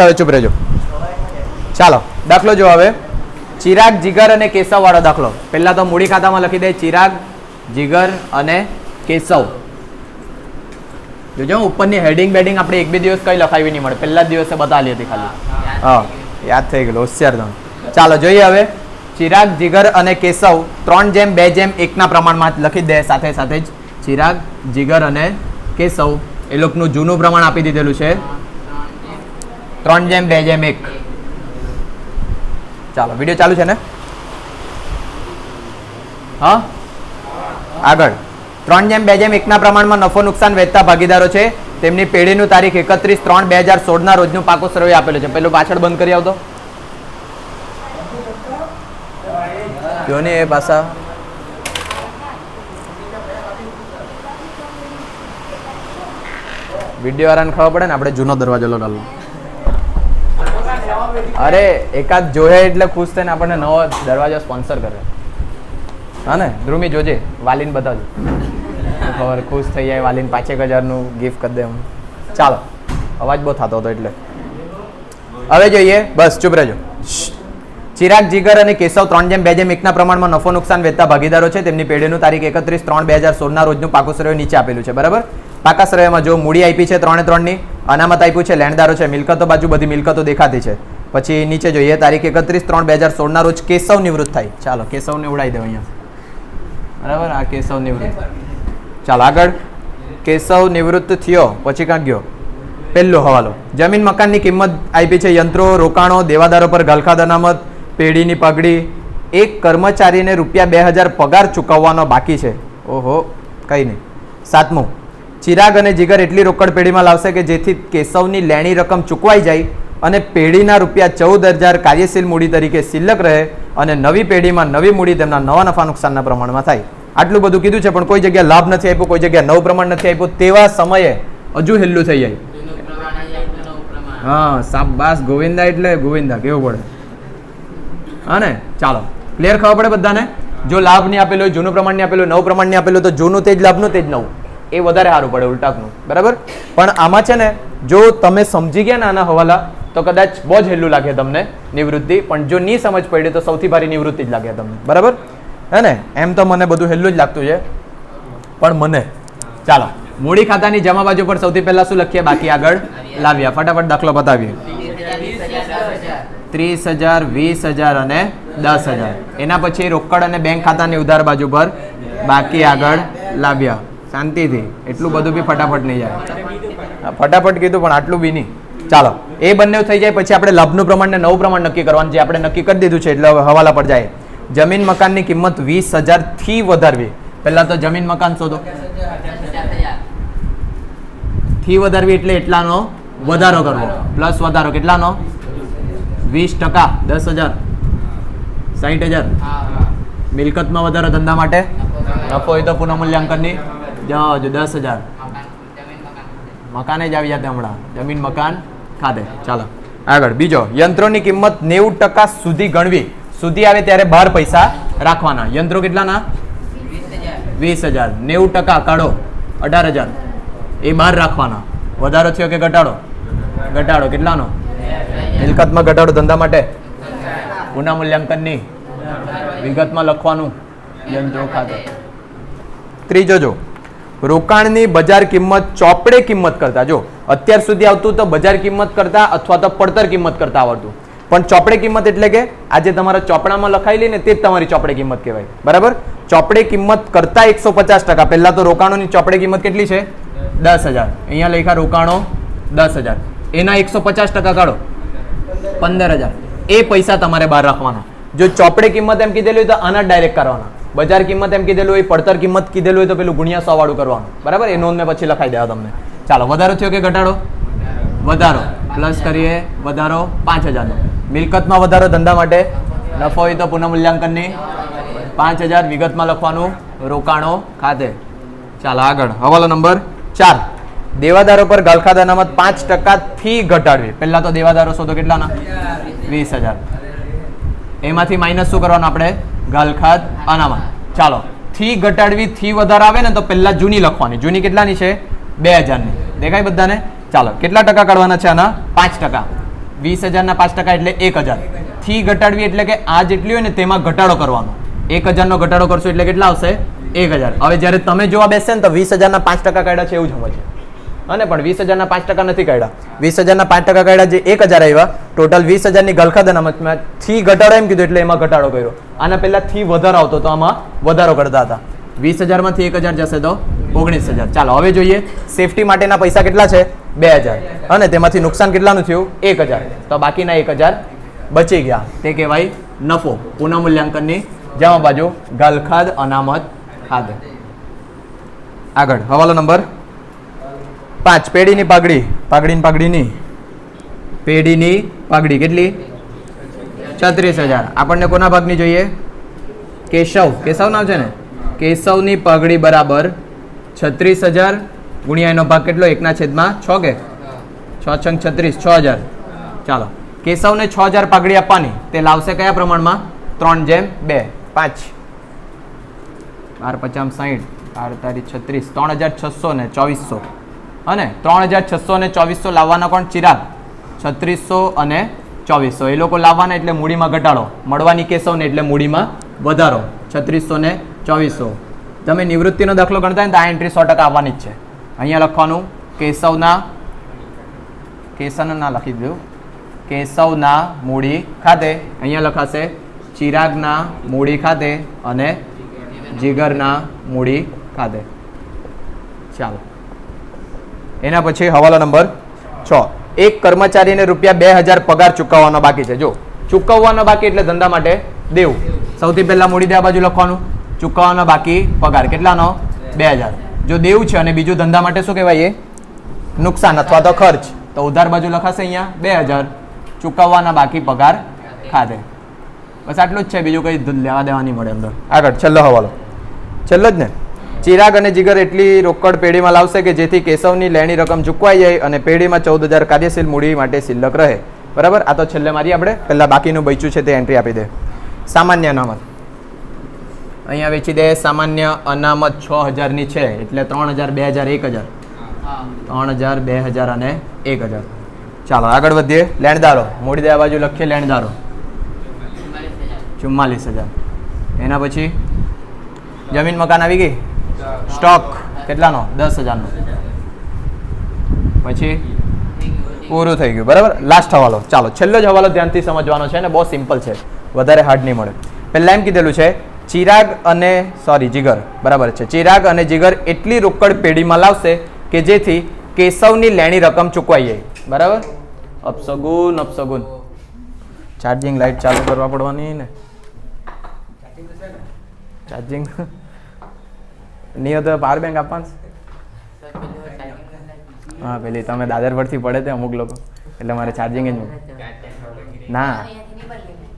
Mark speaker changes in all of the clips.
Speaker 1: હવે ચૂપ રહેજો. ચાલો, દાખલો જો હવે. ચિરાગ, જીગર અને કેશવ વાળો દાખલો. પહેલા તો મૂડી ખાતામાં લખી દે ચિરાગ, જીગર અને કેશવ. જોજો, ઉપરની હેડિંગ બેડિંગ આપણે એક બે દિવસ કઈ લખાવી નહીં મળે. પહેલા દિવસે બતાવી હતી ખાલી. હા, યાદ થઈ ગયેલું, હોશિયાર તમે. ચાલો, જોઈએ હવે. ચિરાગ, જીગર અને કેશવ ત્રણ જેમ, બે જેમ, એકના પ્રમાણમાં લખી દે, સાથે સાથે જ. ચિરાગ, જીગર અને કેશવ એ લોકોનું જૂનું પ્રમાણ આપી દીધેલું છે. ત્રણ જેમ, બે જેમ, એક. ચાલો વીડિયો ચાલુ છે ને? હા? આગળ. ત્રણ જેમ, બે જેમ, એકના પ્રમાણમાં નફો, નુકસાન વેચતા ભાગીદારો છે. તેમની પેઢીનું તારીખ એકત્રીસ ત્રણ બે હજાર સોળના રોજનું પાકો સર્વે આપેલું છે. પેલું પાછળ બંધ કરી આવતો. કયો ને એ પાછા વીડિયો વાળાને ખબર પડે ને, આપણે જૂનો દરવાજો લગાડલો અરે, એકાદ જોયે એટલે ખુશ થઈને આપણને નવો દરવાજો સ્પોન્સર કરે. હા ને? ધ્રુમી જોજે, વાલીન બતાવજો. ખબર, ખુશ થઈ જાય, વાલીન પાંચેક હજારનું ગિફ્ટ કરી દે એમ. ચાલો, અવાજ બહુ થતો હતો એટલે. હવે જોઈએ, બસ, ચૂપ રહેજો. ચિરાગ જીગર અને કેશવ ત્રણ જેમ, બે જેમ, એકના પ્રમાણમાં નફો નુકસાન વેચતા ભાગીદારો છે. તેમની પેઢીનું તારીખ એકત્રીસ ત્રણ બે હજાર સોળના રોજનું પાકું સર્વે નીચે આપેલું છે, બરાબર? પાકા શ્રેયમાં જો મૂડી આપી છે ત્રણે ત્રણની, અનામત આપ્યું છે, લેણદારો છે, મિલકતો બાજુ બધી મિલકતો દેખાતી છે. પછી નીચે જોઈએ, તારીખ એકત્રીસ ત્રણ બે હજાર સોળના રોજ કેશવ નિવૃત્ત થાય. ચાલો, કેશવને ઉડાવી દો અહીંયા. બરાબર? આ કેશવ નિવૃત્ત. ચાલો, આગળ. કેશવ નિવૃત્ત થયો, પછી ક્યાં ગયો? પહેલો હવાલો. જમીન મકાનની કિંમત આપી છે યંત્રો, રોકાણો, દેવાદારો પર ગલખાદ અનામત, પેઢીની પગડી. એક કર્મચારીને રૂપિયા બે હજાર પગાર ચૂકવવાનો બાકી છે. ઓહો, કંઈ નહીં. સાતમું. ચિરાગ અને જીગર એટલી રોકડ પેઢીમાં લાવશે કે જેથી કેશવની લેણી રકમ ચૂકવાઈ જાય અને પેઢીના રૂપિયા ચૌદ હજાર કાર્યશીલ મૂડી તરીકે સિલક રહે અને નવી પેઢીમાં નવી મૂડી તેમના નવા નફા નુકસાનના પ્રમાણમાં થાય. આટલું બધું કીધું છે, પણ કોઈ જગ્યાએ લાભ નથી આપ્યો, કોઈ જગ્યાએ નવ પ્રમાણ નથી આપ્યું, તેવા સમયે હજુ હેલ્લું થઈ જાય. હા સાબાસ ગોવિંદા એટલે ગોવિંદા, કેવું પડે? હા ને? ચાલો ક્લિયર ખબર પડે બધાને? જો લાભ નહીં આપેલો જૂનું પ્રમાણ નહીં આપેલું નવું પ્રમાણ નહીં આપેલું તો જૂનું તે જ લાભનું તે જ નવું. એ વધારે સારું પડે ઉલટાકનું બરાબર? પણ આમાં છે ને, જો તમે સમજી ગયા ને આના હવાલા તો કદાચ બહુ જ હેલું લાગે તમને નિવૃત્તિ, પણ જો નહીં સમજ પડી તો સૌથી ભારી નિવૃત્તિ જ લાગે તમને. બરાબર? હે ને? એમ તો મને બધું હેલું જ લાગતું છે. પણ મને. ચાલો. મૂડી ખાતાની જમા બાજુ પર સૌથી પહેલા શું લખીએ? બાકી આગળ. લાવ્યા ફટાફટ દાખલો બતાવીએ. ત્રીસ હજાર, વીસ હજાર અને દસ હજાર. એના પછી રોકડ અને બેંક ખાતાની ઉધાર બાજુ પર. બાકી આગળ. લાવ્યા. શાંતિથી. એટલું બધું બી ફટાફટ નહીં જાય. ફટાફટ કીધું, પણ આટલું બી નહીં. ચાલો, એ બંને થઈ જાય, પછી આપણે લાભનું પ્રમાણ ને નવું પ્રમાણ નક્કી કરવાનું, જે આપણે નક્કી કરી દીધું છે, એટલે હવે હવાલા પર જાય. જમીન મકાનની કિંમત વીસ હજારથી વધારવી. પહેલાં તો જમીન મકાન શોધો. થી વધારવી એટલે એટલાનો વધારો કરવો. પ્લસ વધારો કેટલાનો? વીસ ટકા, દસ હજાર. સાહીઠ હજાર. મિલકતમાં વધારો ધંધા માટે? નફો હોય તો પુનઃમૂલ્યાંકનની? જો દસ હજાર. મકાને જ આવી જાતે હમણાં. જમીન મકાન ખાતે ચાલો. આગળ, બીજો. યંત્રોની કિંમત નેવું ટકા સુધી ગણવી. સુધી આવે ત્યારે બાર પૈસા રાખવાના. યંત્રો કેટલાના? વીસ હજાર. નેવું ટકા કાઢો. અઢાર હજાર. એ બહાર રાખવાના. વધારો થયો કે ઘટાડો? ઘટાડો. કેટલાનો? મિલકતમાં ઘટાડો ધંધા માટે? પુનઃ મૂલ્યાંકનની વિગતમાં લખવાનું. યંત્રો ખાતે. ત્રીજો જો. રોકાણની બજાર કિંમત ચોપડે કિંમત કરતા. જો અત્યાર સુધી આવતું તો બજાર કિંમત કરતા અથવા તો પડતર કિંમત કરતા આવડતું. પણ ચોપડે કિંમત એટલે કે આજે તમારા ચોપડામાં લખાયેલી ને તે જ તમારી ચોપડે કિંમત કહેવાય. બરાબર? ચોપડે કિંમત કરતા એકસો પચાસ ટકા. પહેલા તો રોકાણોની ચોપડે કિંમત કેટલી છે? દસ હજાર. અહીંયા લખ્યા રોકાણો દસ હજાર. એના એકસો પચાસ ટકા કાઢો. પંદર હજાર. એ પૈસા તમારે બહાર રાખવાના. જો ચોપડે કિંમત એમ કીધેલી હોય તો આના ડાયરેક્ટ કરવાના. બજાર કિંમત એમ કીધેલું હોય, પડતર કિંમત કીધેલું હોય તો પેલું ગુણ્યા સો વાળું કરવાનું. બરાબર? એ નોંધ મેં પછી લખાઈ દેવા તમને. ચાલો વધારો થયો કે ઘટાડો? વધારો. પ્લસ કરીએ વધારો પાંચ હજારનો. મિલકતમાં વધારો ધંધા માટે નફો હોય તો પુનઃમૂલ્યાંકનની પાંચ હજાર વિગતમાં લખવાનું. રોકાણો ખાતે. ચાલો આગળ. હવાલો નંબર ચાર. દેવાદારો પર ગાલખાદ અનામત પાંચ ટકાથી ઘટાડવી. પહેલા તો દેવાદારો શોધો કેટલાના? વીસ હજાર. એમાંથી માઇનસ શું કરવાનું આપણે? ગલખાદ અનામત. ચાલો થી ઘટાડવી થી વધારે આવે ને તો પહેલા જૂની લખવાની. જૂની કેટલાની છે? બે હજારની. દેખાય બધાને? ચાલો, કેટલા ટકા કાઢવાના છે આના? પાંચ ટકા. વીસ હજારના પાંચ ટકા એટલે એક હજાર. થી ઘટાડવી એટલે કે આ જેટલી હોય ને તેમાં ઘટાડો કરવાનો. એક હજારનો ઘટાડો કરશો એટલે કેટલા આવશે? એક હજાર. હવે જ્યારે તમે જોવા બેસે ને તો વીસ હજારના પાંચ ટકા કાઢ્યા છે એવું જ સમજે અને પણ વીસ હજારના પાંચ ટકા નથી કાઢ્યા. વીસ હજારના પાંચ ટકા કાઢ્યા જે એક હજાર આવ્યા, ટોટલ વીસ હજારની ગલખાદ અનામતમાં થી ઘટાડો એમ કીધું એટલે એમાં ઘટાડો કર્યો. આના પહેલાં થી વધારો આવતો તો આમાં વધારો કરતા હતા. વીસ હજારમાંથી એક હજાર જશે તો ઓગણીસ હજાર. ચાલો, હવે જોઈએ સેફટી માટેના પૈસા કેટલા છે? બે હજાર. અને તેમાંથી નુકસાન કેટલાનું થયું? એક હજાર. તો બાકીના એક હજાર બચી ગયા. તે કહેવાય નફો. પુનઃમૂલ્યાંકનની જમા બાજુ ગલખાદ અનામત, ખાદ. આગળ, હવાલો નંબર પાંચ. પેઢીની પાઘડી. પાઘડીની પાઘડીની. પેઢીની પાઘડી કેટલી? છત્રીસ હજાર. આપણને કોના ભાગની જોઈએ? કેશવ. કેશવ નામ છે ને? કેશવની પાઘડી બરાબર છત્રીસ હજાર ગુણ્યા એનો ભાગ કેટલો? એકના છેદમાં છ કે? છ છંગ છત્રીસ છ હજાર. ચાલો. કેશવને છ હજાર પાઘડી આપવાની. તે લાવશે કયા પ્રમાણમાં? ત્રણ જેમ બે પાંચ. બાર પચામ સાહીઠ. બાર તારીખ છત્રીસ. ત્રણ હજાર છસો ને ચોવીસો. અને ત્રણ હજાર છસો ને ચોવીસો લાવવાના કોણ? ચિરાગ. છત્રીસો અને ચોવીસો. એ લોકો લાવવાના એટલે મૂડીમાં ઘટાડો. મળવાની કેશવને એટલે મૂડીમાં વધારો. છત્રીસો ને ચોવીસો. તમે નિવૃત્તિનો દાખલો ગણતા હોય ને તો આ એન્ટ્રી સો ટકા આવવાની જ છે. અહીંયા લખવાનું, કેશવના, કેશવનું ના લખી દીધું. કેશવના મૂડી ખાતે, અહીંયા લખાશે, ચિરાગના મૂડી ખાતે અને જીગરના મૂડી ખાતે. ચાલો. એના પછી હવાલો નંબર છ. એક કર્મચારીને રૂપિયા બે હજાર પગાર ચૂકવવાનો બાકી છે. જો, ચૂકવવાનો બાકી એટલે ધંધા માટે દેવું. સૌથી પહેલા મૂડી દેવા બાજુ લખવાનું. ચૂકવવાનો બાકી પગાર. કેટલાનો? બે. હજાર. જો દેવું છે અને બીજું ધંધા માટે શું કહેવાય એ? નુકસાન અથવા તો ખર્ચ. તો ઉધાર બાજુ લખાશે અહીંયા બે હજાર. ચૂકવવાના બાકી પગાર ખાતે. બસ આટલું જ છે. બીજું કંઈ લેવા દેવા નહીં મળે અંદર. આગળ છેલ્લો હવાલો. છેલ્લો જ ને? ચિરાગ અને જીગર એટલી રોકડ પેઢીમાં લાવશે કે જેથી કેશવની લેણી રકમ ચૂકવાઈ જાય અને પેઢીમાં ચૌદ હજાર કાર્યશીલ મૂડી માટે શિલ્લક રહે. બરાબર? આ તો છેલ્લે મારી આપણે. પહેલાં બાકીનું બચ્યું છે તે એન્ટ્રી આપી દે. સામાન્ય અનામત અહીંયા વેચી દે સામાન્ય અનામત છ હજારની છે, એટલે ત્રણ હજાર, બે હજાર, એક હજાર. ત્રણ હજાર, બે હજાર અને એક હજાર. ચાલો, આગળ વધીએ. લેણદારો, મોડી દેવા બાજુ લખીએ લેણદારો. ચુમ્માલીસ હજાર. એના પછી? જમીન મકાન આવી ગઈ? સ્ટોક. કેટલાનો? દસ હજારનો. પછી? પૂરું થઈ ગયું. બરાબર? લાસ્ટ હવાલો. ચાલો, છેલ્લો જ હવાલો ધ્યાનથી સમજવાનો છે ને, બહુ સિમ્પલ છે. વધારે હાર્ડ નહીં મળે. પહેલાં એમ કીધેલું છે ચિરાગ અને સોરી જીગર. બરાબર છે. ચિરાગ અને જીગર એટલી રોકડ પેઢીમાં લાવશે કે જેથી કેશવની લેણી રકમ ચૂકવાઈ જાય. બરાબર? અપસગુન અપસગુન. ચાર્જિંગ લાઇટ ચાલુ કરવા પડવાની ને. ચાર્જિંગ નહીં તો પાવર બેંક આપવાનું. હા, પેલી તમે દાદર પરથી પડે તે અમુક લોકો. એટલે મારે ચાર્જિંગ જ ના.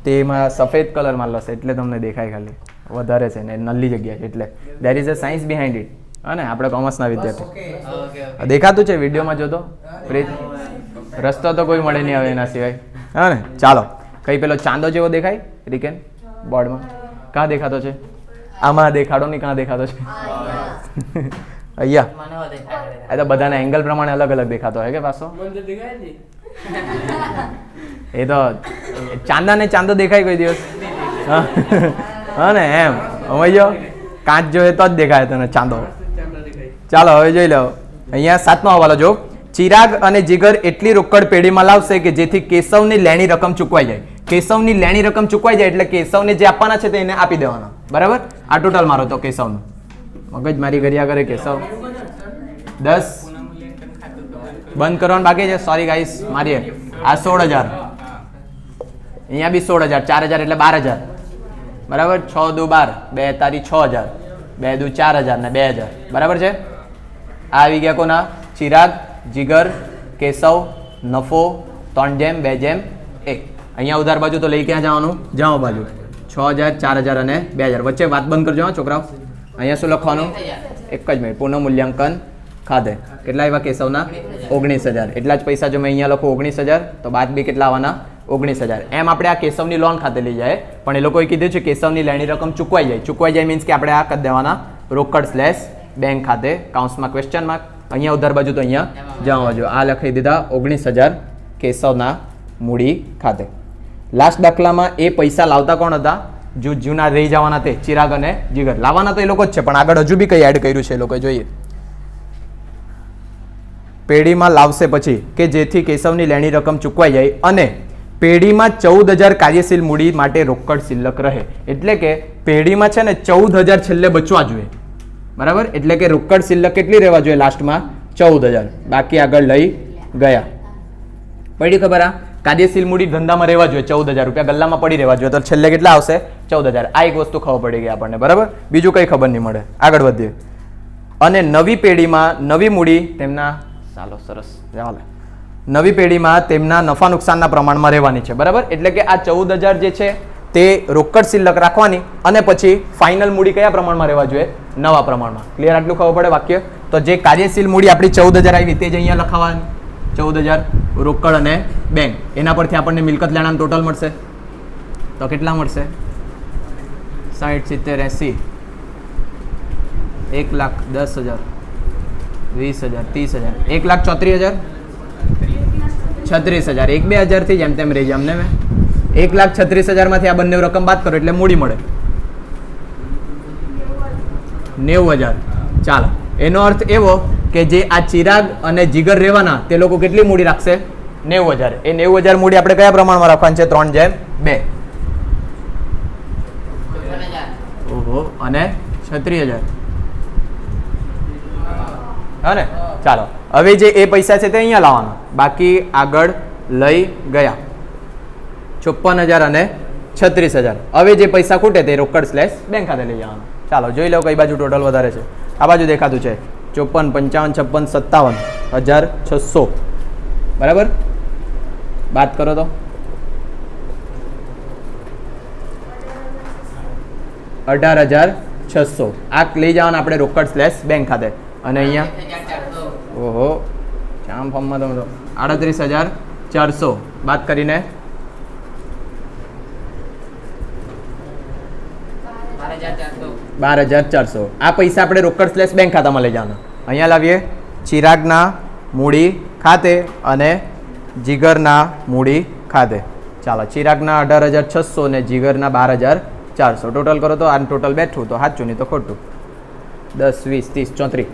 Speaker 1: તેમાં સફેદ કલર મારલો એટલે તમને દેખાય ખાલી. વધારે છે ને નલ્લી જગ્યા છે એટલે there is a science behind it હા ને આપણે કોમર્સના વિદ્યાર્થી. દેખાતું છે વિડીયોમાં જોતો? રસ્તો તો કોઈ મળે નહીં હવે એના સિવાય. હા ને? ચાલો. કઈ પેલો ચાંદો જેવો દેખાય? રિકેન? બોર્ડમાં? કાં દેખાતો છે? આમાં દેખાડો નહીં કાં દેખાતો છે? અહીંયા. એ તો બધાના એંગલ પ્રમાણે અલગ અલગ દેખાતો હોય કે પાછો? એ તો ચાંદા ને ચાંદો દેખાય કોઈ દિવસ? હા. હા ને, એમ. સમજો કાચ જોઈએ તો જ દેખાય તને ચાંદો. ચાલો, હવે જોઈ લો. અહીંયા સાતમો હવાલો જો. ચિરાગ અને જીગર એટલી રોકડ પેઢીમાં લાવશે કે જેથી કેશવની લેણી રકમ ચૂકવાઈ જાય. કેશવની લેણી રકમ ચૂકવાઈ જાય એટલે કેશવને જે આપવાના છે તે એને આપી દેવાના. બરાબર? આ ટોટલ મારો તો કેશવનો. મગજ મારી કર્યા કરે કેશવ. દસ. બંધ કરવાનું બાકી છે. સોરી ગાઈસ મારીએ. આ સોળ હજાર. અહીંયા બી સોળ હજાર. ચાર હજાર એટલે બાર હજાર. બરાબર? છ દુ બાર. બે તારી છ હજાર. બે દુ ચાર હજાર ને બે હજાર. બરાબર છે? આ આવી ગયા કોના? ચિરાગ, જીગર, કેશવ, નફો, ત્રણ જેમ, બે જેમ, એક. અહીંયા ઉધાર બાજુ તો લઈ ક્યાં જવાનું? જાઓ બાજુ. છ હજાર, ચાર હજાર અને બે હજાર. વચ્ચે વાત બંધ કરજો છોકરાઓ. અહીંયા શું લખવાનું? એક જ મિનિટ. પુનઃ મૂલ્યાંકન ખાધે કેટલા આવ્યા કેશવના? ઓગણીસ હજાર. એટલા જ પૈસા જો મેં અહીંયા લખું, ઓગણીસ હજાર. તો બાદ બી કેટલા આવવાના? ઓગણીસ હજાર. એમ આપણે આ કેશવની લોન ખાતે લઈ જાય પણ એ લોકોએ કીધું છે કેશવની લેણી રકમ ચૂકવાઈ જાય. ચૂકવાઈ જાય મીન્સ કે આપણે આ કરી દેવાના રોકડ સ્લેશ બેંક ખાતે કાઉન્સમાં ક્વેશ્ચન માર્ક અહીંયા ઉધાર બાજુ તો અહીંયા જવા બાજુ આ લખી દીધા ઓગણીસ હજાર કેશવના મૂડી ખાતે. લાસ્ટ દાખલામાં એ પૈસા લાવતા કોણ હતા? જો જૂના રહી જવાના તે ચિરાગ અને જીગર. લાવવાના તો એ લોકો જ છે, પણ આગળ હજુ બી કંઈ એડ કર્યું છે એ લોકોએ જોઈએ. પેઢીમાં લાવશે પછી કે જેથી કેશવની લેણી રકમ ચૂકવાઈ જાય અને પેઢીમાં ચૌદ હજાર કાર્યશીલ મૂડી માટે રોકડ શિલ્લક રહે. એટલે કે પેઢીમાં છે ને ચૌદ હજાર છેલ્લે બચવા જોઈએ. બરાબર? એટલે કે રોકડ શિલ્લક કેટલી રહેવા જોઈએ લાસ્ટમાં? ચૌદ હજાર. બાકી આગળ લઈ ગયા. પડી ખબર આ? કાર્યશીલ મૂડી ધંધામાં રહેવા જોઈએ ચૌદ હજાર રૂપિયા. ગલ્લામાં પડી રહેવા જોઈએ. તો છેલ્લે કેટલા આવશે? ચૌદ હજાર. આ એક વસ્તુ ખબર પડી ગઈ આપણને. બરાબર? બીજું કંઈ ખબર નહીં મળે. આગળ વધીએ. અને નવી પેઢીમાં નવી મૂડી તેમના ચાલો સરસ. ચાલે નવી પેઢીમાં તેમના નફા નુકસાનના પ્રમાણમાં રહેવાની છે, બરાબર? એટલે કે આ ચૌદ હજાર જે છે, તે રોકડ શિલ્લક રાખવાની અને પછી ફાઇનલ મૂડી કયા પ્રમાણમાં રહેવા જોઈએ? નવા પ્રમાણમાં. ક્લિયર આટલું ખબર પડે વાક્ય? તો જે કાર્યશીલ મૂડી આપણી ચૌદ હજાર આવી, તે જ અહીંયા લખાવાની. ચૌદ હજાર રોકડ અને બેંક એના પરથી આપણને મિલકત લેણાનું ટોટલ મળશે. તો કેટલા મળશે? સાઠ, સિત્તેર, એંસી. એક લાખ દસ હજાર, વીસ હજાર, ત્રીસ હજાર. એક લાખ ચોત્રીસ હજાર? છત્રીસ હજાર. એક બે હજારથી જેમ તેમ રહી જાય અમને મેં એક લાખ છત્રીસ હજારમાંથી આ બંને રકમ બાદ કરો એટલે મૂડી મળે. નેવું હજાર. ચાલો. એનો અર્થ એવો કે જે આ ચિરાગ અને જીગર રહેવાના તે લોકો કેટલી મૂડી રાખશે? નેવું હજાર. એ નેવું હજાર મૂડી આપણે કયા પ્રમાણમાં રાખવાની છે? ત્રણ જેમ? બે. ઓહો. અને છત્રીસ હજાર. હા ને? ચાલો. હવે જે એ પૈસા છે તે અહીંયા લાવવાના. બાકી આગળ લઈ ગયા. ચોપન હજાર અને છત્રીસ હજાર. હવે જે પૈસા ખૂટે તે રોકડ સ્લેશ બેંક ખાતે લઈ જવાના. ચાલો, જોઈ લો કઈ બાજુ ટોટલ વધારે છે. આ બાજુ દેખાતું છે. ચોપન પંચાવન, છપ્પન, સત્તાવન. હજાર છસો. બરાબર? બાદ કરો તો. અઢાર હજાર છસો. આ લઈ જવાના આપણે રોકડ સ્લેશ બેંક ખાતે. અને અહીંયા? ઓહો, જામ ફોર્મમાં તમે આડત્રીસ હજાર ચારસો. બાદ કરીને. બાર હજાર ચારસો. આ પૈસા આપણે રોકડ સ્લેશ બેંક ખાતામાં લઈ જવાના. અહીંયા લાવીએ. ચિરાગના મૂડી ખાતે અને જીગરના મૂડી ખાતે. ચાલો, ચિરાગના અઢાર હજાર છસો ને જીગરના બાર હજાર ચારસો. ટોટલ કરો તો આ ટોટલ બેઠું તો સાચું, નહીં તો ખોટું. દસ, વીસ, ત્રીસ, ચોત્રીસ.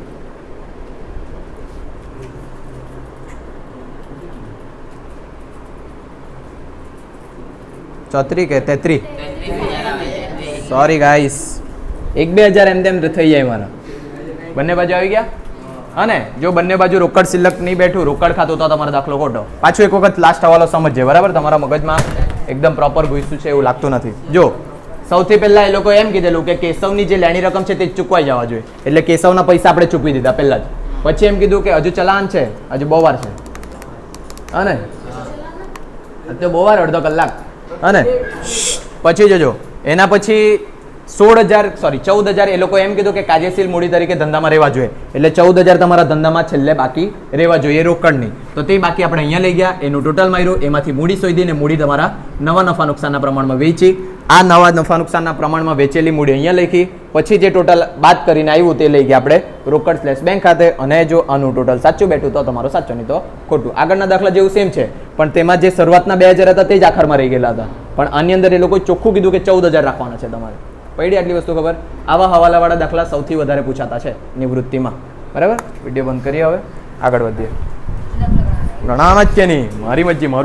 Speaker 1: ચોત્રી કે તેત્રી સોરી ગાઈસ એક બે હજાર એમ તેમ થઈ જાય મારા. બંને બાજુ આવી ગયા? અને જો બંને બાજુ રોકડ સિલક નહીં બેઠું રોકડ ખાતું તો તમારો દાખલો ખોટો. પાછું એક વખત લાસ્ટ હવાલો સમજજે બરાબર? તમારા મગજમાં એકદમ પ્રોપર ઘૂસ્યું છે એવું લાગતું નથી. જો સૌથી પહેલાં એ લોકો એમ કીધેલું કે કેશવની જે લેણી રકમ છે તે ચૂકવાઈ જવા જોઈએ. એટલે કેશવના પૈસા આપણે ચૂકવી દીધા પહેલા જ. પછી એમ કીધું કે હજુ ચલાન છે હજુ બહુ વાર છે અને તો બહુ વાર અડધો કલાક. હા ને પછી જોજો. એના પછી સોળ હજાર સોરી ચૌદ હજાર એ લોકો એમ કીધું કે કાર્યશીલ મૂડી તરીકે ધંધામાં રહેવા જોઈએ. એટલે ચૌદ હજાર તમારા ધંધામાં છેલ્લે બાકી રહેવા જોઈએ રોકડની તો તે બાકી આપણે અહીંયા લઈ ગયા, એનું ટોટલ માર્યું, એમાંથી મૂડી શોધીને મૂડી તમારા નવા નફા નુકસાનના પ્રમાણમાં વેચી. આ નવા નફા નુકસાનના પ્રમાણમાં વેચેલી મૂડી અહીંયા લખી. પછી જે ટોટલ બાદ કરીને આવ્યું તે લઈ ગયા આપણે રોકડ સ્લેશ બેંક ખાતે. અને જો આનું ટોટલ સાચું બેઠું તો તમારો સાચો નહીં તો ખોટું. આગળના દાખલા જેવું સેમ છે. પણ તેમાં જે શરૂઆતના બે હજાર હતા તે જ આખરમાં રહી ગયેલા હતા. પણ આની અંદર એ લોકોએ ચોખ્ખું કીધું કે ચૌદ હજાર રાખવાના છે તમારે. પડી આટલી વસ્તુ ખબર? આવા હવાલાવાળા દાખલા સૌથી વધારે પૂછાતા છે નિવૃત્તિમાં. બરાબર? વીડિયો બંધ કરીએ હવે. આગળ વધીએ. ઘણા જ નહીં મારી મરજી, મારું